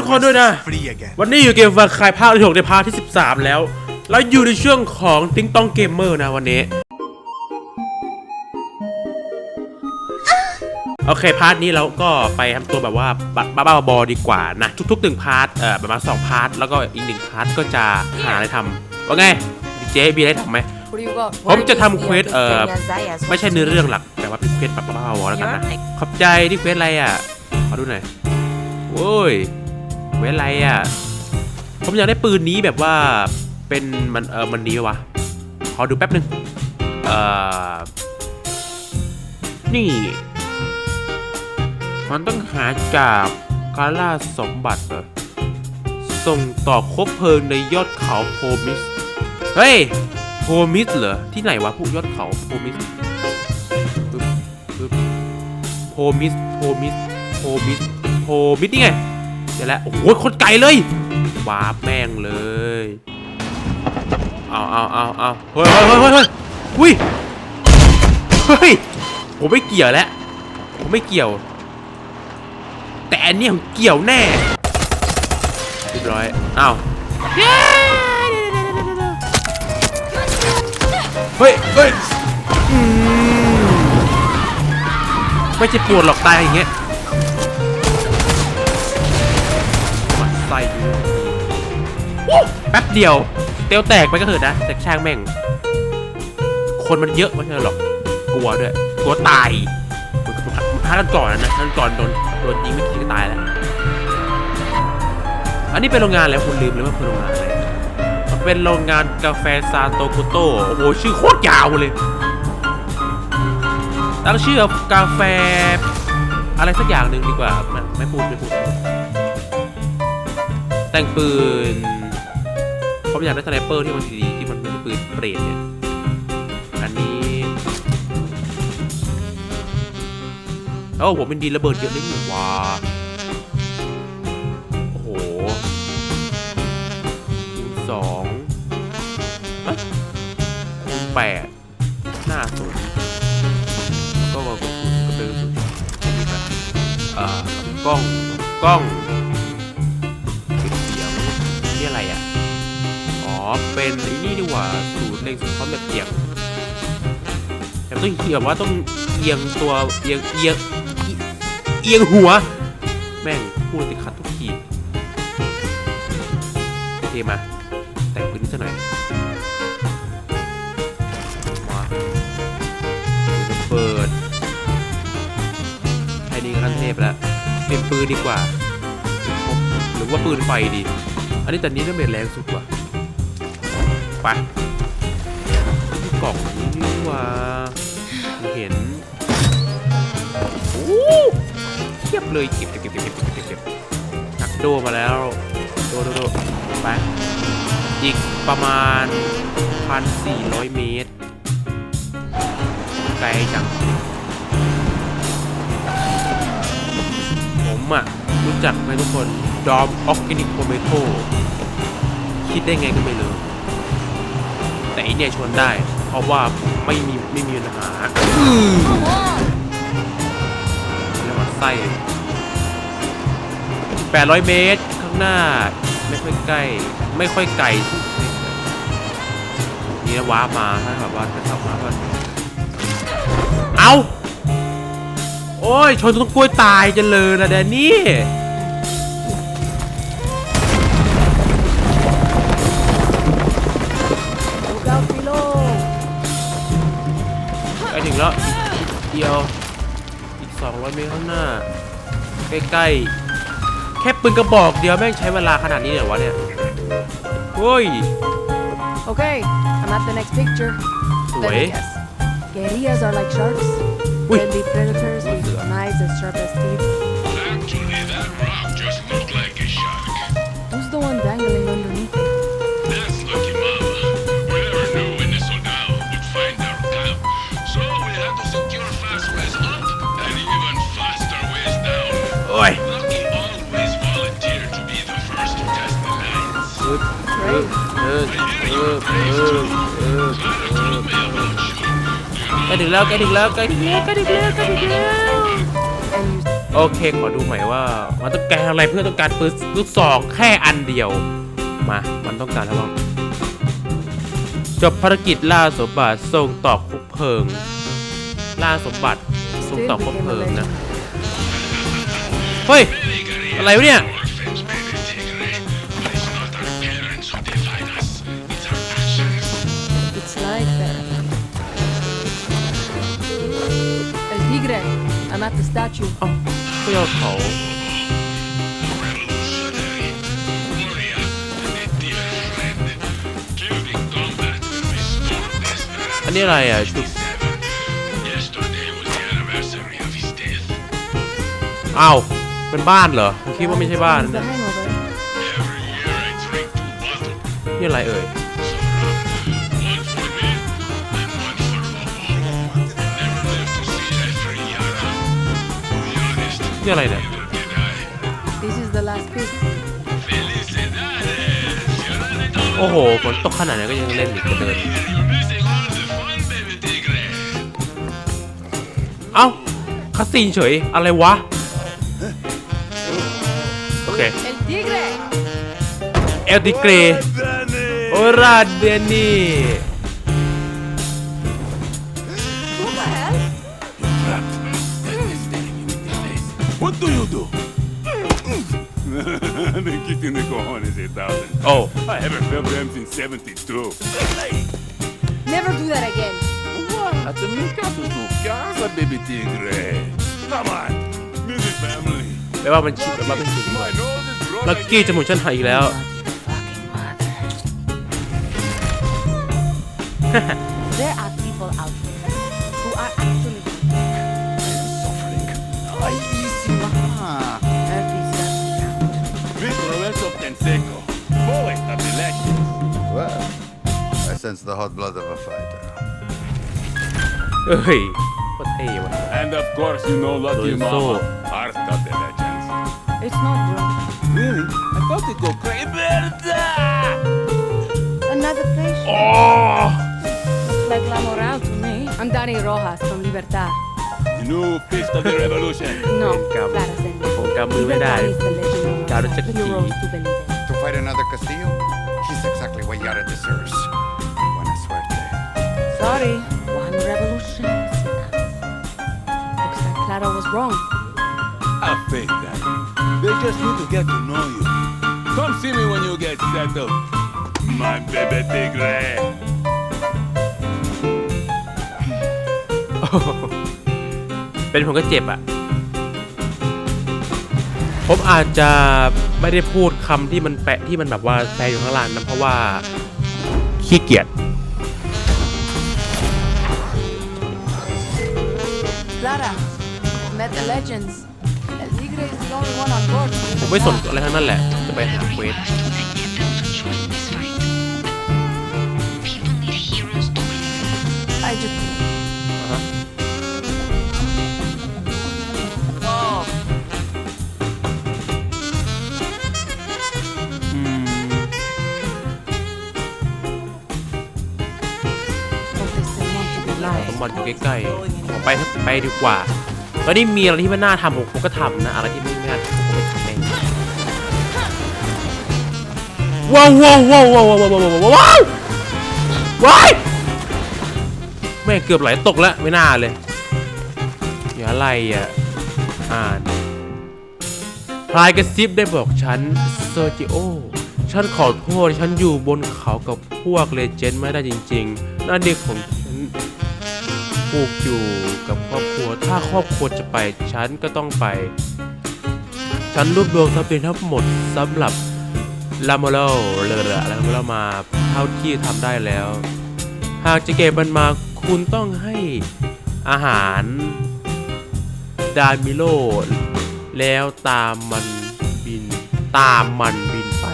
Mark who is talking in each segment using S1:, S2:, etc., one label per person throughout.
S1: ทุกคนด้วยนะ
S2: Free again.
S1: วันนี้อยู่เกมฟังคายภาคที่6ในพาร์ทที่ 13 แล้วแล้วอยู่ในช่วงของติ้งต้องเกมเมอร์นะวันนี้ โอเคพาร์ทนี้เราก็ไปทำตัวแบบว่าบ้าบ้าๆบอๆดีกว่านะ ทุกๆหนึ่งพาร์ทเอ่อประมาณสองพาร์ทแล้วก็อีกหนึ่งพาร์ทก็จะหาอะไรทำว่าไงเจ๊มีอะไรทำไหมผมจะทำเควสเอ่อไม่ใช่เนื้อเรื่องหลัก แต่ว่าเป็นเควสแบบบ้าๆบอๆแล้วกันนะขอบใจที่เควสอะไรอะขอดูหน่อยโอ้ย เวสอะไรอะ ผมอยากได้ปืนนี้แบบว่าเป็นมันเออมันดีปะวะ ขอดูแป๊บหนึ่งเอ่อ นี่ มันต้องหาจากการล่าสมบัติเหรอ ส่งต่อคบเพลิงในยอดเขาโพมิส เฮ้ย โพมิสเหรอ ที่ไหนวะพวกยอดเขาโพมิสโพมิส โพมิส โพมิส โพมิสนี่ไง เดี๋ยวแล้ว โอ้โหโคนไกลเลยวาร์ปแม่งเลย เอาเอาเอาเอาเฮ้ยเฮ้ยเฮ้ยเฮ้ยอุ้ยเฮ้ย ผมไม่เกี่ยวแล้ว ผมไม่เกี่ยว แต่อันนี้ผมเกี่ยวแน่เรียบร้อยอ้าวเฮ้ยเฮ้ยไม่ใช่ปวดหรอกตายอย่างเงี้ย แป๊บเดียว เตียวแตกไปก็เถอนะ แต่ช่างแม่ง คนมันเยอะไม่ใช่หรอก กลัวด้วย กลัวตายมันก็มันฆ่ากันก่อนนะท่านก่อนโดนโดนยิงไม่กี่ก็ตายแล้ว อันนี้เป็นโรงงานแล้วคุณลืมเลยว่าเป็นโรงงานอะไรมันเป็นโรงงานกาแฟซานโตกุโตโอ้โหชื่อโคตรยาวเลย ตั้งชื่อกาแฟ อะไรสักอย่างหนึ่งดีกว่าไม่พูดไม่พูดแต่งปืน ผมอยากได้สไนเปอร์ที่มันดีที่มันไม่ใช่ปืนเปรตเนี่ย อันนี้เอ้าผมเป็นดีระเบิดเยอะเลยนี่หว้าโอ้โหคูณสองคูณแปดหน้าศูนย์ก็ก็ก็ก็เป็นศูนย์นี่ครับอ่ากล้องกล้อง เป็นไอ้นี่ดีกว่าสูตรเล็งสูตรพร้อมแบบเอียงแต่ต้องเอียงว่าต้องเอียงตัวเอียงเอียงเอียงหัว แม่งพูดติดขัดทุกทีโอเคมา แต่งปืนนี้ซะหน่อยมาจะเปิดแค่นี้ก็ขั้นเทพแล้วเปลี่ยนปืนดีกว่า หรือว่าปืนไฟดี อันนี้แต่นี้ต้องเป็นแรงสุดว่ะ ไปกล่องนี่ว่าเห็นโอ้เทียบเลยเก็บเก็บเก็บเก็บเก็บเก็บเก็บนักโดมาแล้วโดโดโดไปอีกประมาณ 1,400 เมตร ไกลจังผมอะรู้จักไหมทุกคนดอมออร์แกนิกโทเมโทคิดได้ไงก็ไม่รู้ แต่อันเนี่ยชนได้ เพราะว่าไม่มีไม่มีปัญหาอื้อแล้วมันไส้800 เมตร ข้างหน้า ไม่ค่อยใกล้ไม่ค่อยไกลนี่นะว้ามาถ้าแบบว่าถ้าขับมาก็เอาโอ้ยชนต้นกล้วยตายจะเลยนะแดนนี่ แล้วอีกเดียว อีก 200 เมตรข้างหน้า ใกล้ๆ แค่ปืนกระบอกเดียวแม่งใช้เวลาขนาดนี้เหรอวะเนี่ยเฮ้ย
S3: Okay, I'm at the next picture. Let
S1: Wait.
S3: me guess. Guerrillas are like sharks.
S1: Uy.
S3: Deadly predators with
S1: What's that?
S3: knives as sharp as teeth.
S4: Actually, that rock just looked like a shark.
S3: Who's the one dangling underneath
S1: เออเออเออเออใกล้ถึงแล้วใกล้ถึงแล้วใกล้ถึงแล้วใกล้ถึงแล้วใกล้ถึงแล้วโอเคขอดูใหม่ว่ามันต้องการอะไรเพื่อต้องการปืนลูกซองแค่อันเดียวมา มันต้องการอะไรบ้างจบภารกิจล่าสมบัติส่งต่อคุกเพลิง ล่าสมบัติส่งต่อคุกเพลิงนะ เฮ้ย อะไรวะเนี่ย
S3: I'm at the statue.
S1: เอ้าเพื่อเขา
S4: Revolutionary. Warrior and a dear friend. Killed in combat when we stormed this
S1: อันนี้อะไรอะจุด
S4: Yesterday was the anniversary of his death.
S1: อ้าวเป็นบ้านเหรอผมคิดว่าไม่ใช่บ้าน
S3: It's the
S1: นะ
S3: hangover.
S4: Every year I drink two bottles.
S1: นี่อะไรเอ่ย นี่อะไรเนี่ย
S4: neither did I.
S3: This is the last piece.
S4: Felicidades! You're on it all
S1: โอ้โหฝนตกขนาดไหนก็ยังเล่นอีกจะเดิน
S4: here. You're missing all the fun, baby tigre.
S1: เอ้าคาซีนเฉย อะไรวะ โอเค
S3: El Tigre!
S1: เอลติเกรโอราเดนี่
S2: Been kicking the cojones a thousand.
S1: โอ้
S2: I haven't felt them since 72.
S3: Never do that again.
S2: Hasta mi casa tu casa, baby tigre. Come on. Music family.
S1: แปลว่ามันชิดแปลว่ามันชิด
S2: My nose is growing.
S1: ลักกี้จมูกฉันหายอีกแล้ว
S3: There are
S5: sense the hot blood of a fighter.
S1: เอ้ยโคตรเท่ว่ะ
S2: And of course, you know Lucky
S1: Lorenzo.
S2: Mama. Heart of the legends.
S3: It's not wrong.
S2: Really? I thought it'd go crazy.
S3: Another place.
S2: Oh!
S3: Looks like La Moral to me. I'm Danny Rojas from Libertad.
S2: The new fist of the revolution.
S3: No,
S1: Welcome.
S3: Clara Sender.
S1: ผมกำมือไม่ได้
S3: Libertad is the legend of
S1: Clara
S3: us
S1: Sender.
S3: heroes to believe in.
S5: To fight another Castillo? He's exactly what Yara deserves. Buena suerte.
S3: Sorry, one revolution is enough. Looks like Clara was wrong.
S2: Have faith, Danny. They just need to get to know you. Come see me when you get settled. My baby tigre.
S1: เป็นผมก็เจ็บอะ ผมอาจจะไม่ได้พูดคำที่มันแปะที่มันแบบว่าแปลอยู่ข้างล่างนะเพราะว่าขี้เกียจ ผมไม่สนอะไรทั้งนั้นแหละ จะไปหาเควส
S6: People need heroes to believe.
S3: I just
S1: อ่าฮะอืม
S3: hope they still want to be
S1: ล่า
S3: alive.
S1: สมบัติอยู่ใกล้ๆ ขอไปเถอะไปดีกว่า ตอนนี้มีอะไรที่มันน่าทำผมผมก็ทำนะอะไรที่ไม่น่าทำผมก็ไม่ทำเองว้าวว้าวว้าวว้าวว้าวว้าวว้าวว้าวว้ายแม่เกือบไหลตกแล้วไม่น่าเลยอย่าอะไรอะอ่านพลายกระซิบได้บอกฉันเซอร์จิโอฉันขอโทษฉันอยู่บนเขากับพวกเลเจนด์ไม่ได้จริงๆนั่นเด็กของฉันปลูกอยู่ ถ้าครอบครัวจะไปฉันก็ต้องไป ฉันรวบรวมทรัพย์สินทั้งหมดสำหรับลาโมโลเลยละลาโมโลมาเท่าที่ทำได้แล้ว หากจะเก็บมันมาคุณต้องให้อาหารดามิโลแล้วตามมันบินตามมันบินไป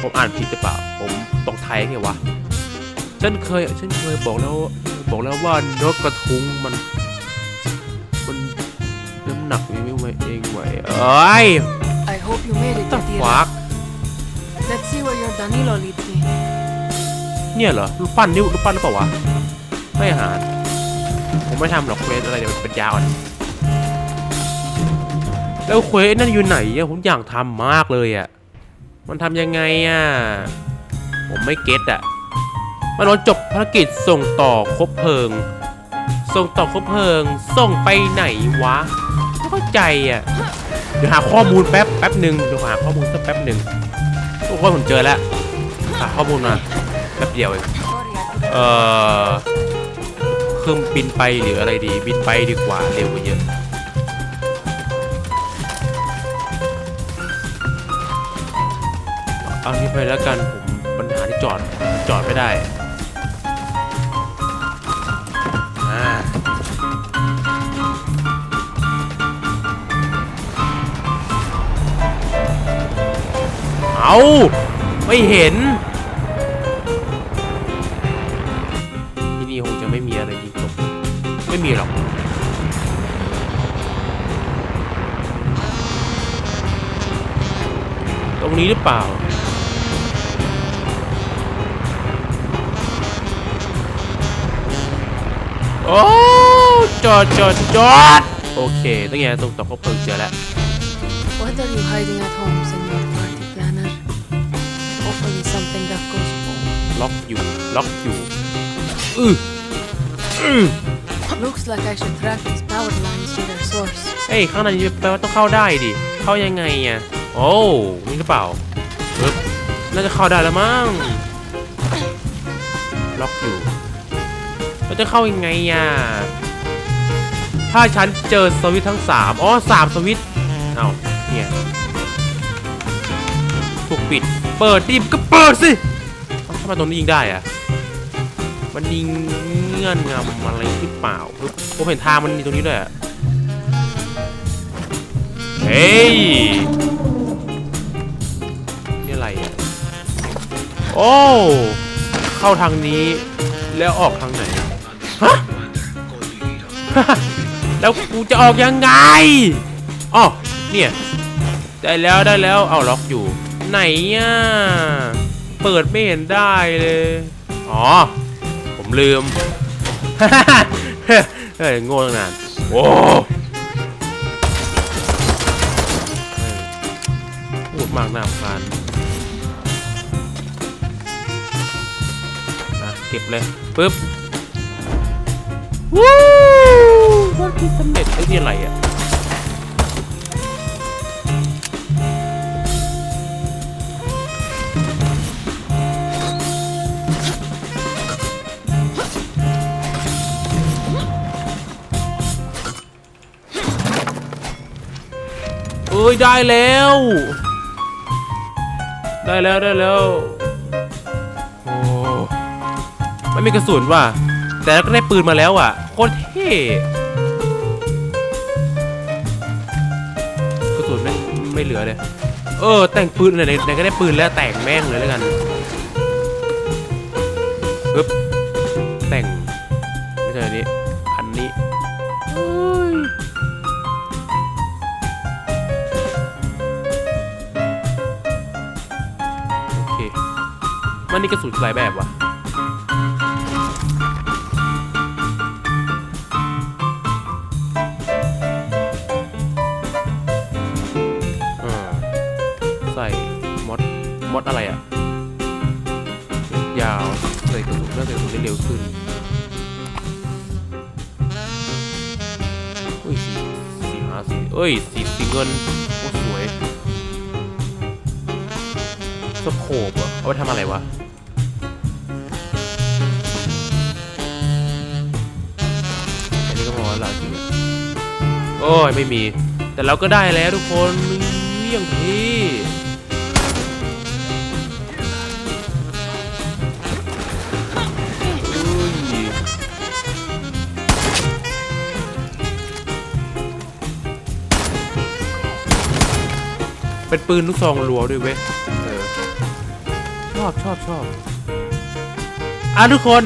S1: ผมอ่านผิดหรือเปล่า ผมตกไทยไงวะ ฉันเคย ฉันเคยบอกแล้ว บอกแล้วว่านกกระทุงมัน หนักไม่ไหวเองไหวเอ้ย
S3: I hope you made it,
S1: the
S3: Tatiana.
S1: fuck
S3: Let's see where your Danilo leads me.
S1: เนี่ยเหรอรูปปั้นนิ้วรูปปั้นหรือเปล่าวะไม่อาหารผมไม่ทำหรอกเควสอะไรเดี๋ยวมันเป็นยาวอะแล้วเควสนั่นอยู่ไหนอะผมอยากทำมากเลยอะมันทำยังไงอะผมไม่เก็ตอะมันเราจบภารกิจส่งต่อคบเพลิง ส่งต่อคบเพลิง ส่งไปไหนวะไม่ เข้าใจอะ เดี๋ยวหาข้อมูลแป๊บแป๊บหนึ่งเดี๋ยวหาข้อมูลสักแป๊บหนึ่งทุกคนผมเจอแล้ว หาข้อมูลมาแป๊บเดียวเองเอ่อเครื่องบินไปหรืออะไรดี บินไปดีกว่าเร็วกว่าเยอะเอาที่ไปแล้วกันผมปัญหาที่จอดจอดไม่ได้ เอาไม่เห็น ที่นี่คงจะไม่มีอะไรยิงตกไม่มีหรอกตรงนี้หรือเปล่า โอ้จอดจอดจอดโอเคตั้งไงตรงต่อคบเพลิงเจอแล้ว
S3: What are you hiding at home,
S1: ล็อกอยู่ ล็อกอยู่อืออือ
S3: Looks like I should track these power lines to their source.
S1: เอ้ยข้างในนี้แปลว่าต้องเข้าได้ดิ เข้ายังไงอะ โอ้นี่หรือเปล่าปึ๊บน่าจะเข้าได้แล้วมั้ง ล็อกอยู่แล้วจะเข้ายังไงอะ ถ้าฉันเจอสวิตช์ทั้งสามอ๋อสามสวิตช์เอ้าเนี่ย ถูกปิด เปิดดิมก็เปิดสิเอ้า ทำไมตรงนี้ยิงได้อะมันยิงเงื่อนงำอะไรหรือเปล่าผมเห็นทางมันมีตรงนี้ด้วยเฮ้ยนี่อะไรอะโอ้เข้าทางนี้แล้วออกทางไหนฮะแล้วกูจะออกยังไงอ๋อเนี่ย ได้แล้วได้แล้วเอาล็อกอยู่ ไหนอะ เปิดไม่เห็นได้เลย อ๋อ ผมลืม เฮ้ยโง่ตั้งนานโอ้พูดมากหน้าพานนะเก็บเลยปึ๊บ วู้ภารกิจสำเร็จไอ้นี่อะไรอะ อ้ยได้แล้ว ได้แล้วได้แล้วโอ้ไม่มีกระสุนว่ะ แต่ก็ได้ปืนมาแล้วอะโคตรเท่กระสุนไม่ไม่เหลือเลย เออ แต่งปืนไหนไหนก็ได้ปืนแล้วแต่งแม่งเลยแล้วกัน มันนี่กระสุนหลายแบบวะอ่าใส่มดมดอะไรอะยาวใส่กระสุนเพื่อใส่กระสุนได้เร็วขึ้นอุ้ยสีสีหาสีเอ้ยสีสีเงินโอ้สวย สโคปอะเอาไปทำอะไรวะอันนี้ก็พอแล้วจริงโอ้ยไม่มี แต่เราก็ได้แล้วทุกคนเยี่ยงที่เป็นปืนลูกซองรัวด้วยเว้ย อบชอบชอบอะทุกคน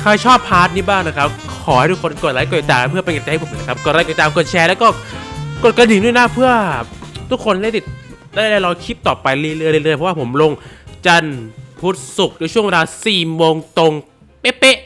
S1: ใครชอบพาร์ทนี้บ้างนะครับ ขอให้ทุกคนกดไลค์กดติดตามเพื่อเป็นกำลังใจให้ผมนะครับ กดไลค์กดติดตามกดแชร์แล้วก็กดกระดิ่งด้วยนะเพื่อ ทุกคนได้ติดได้รอคลิปต่อไปเรื่อยๆเรื่อยๆเพราะว่าผมลงจันทร์พุธศุกร์ในช่วงเวลา4โมงตรงเป๊ะ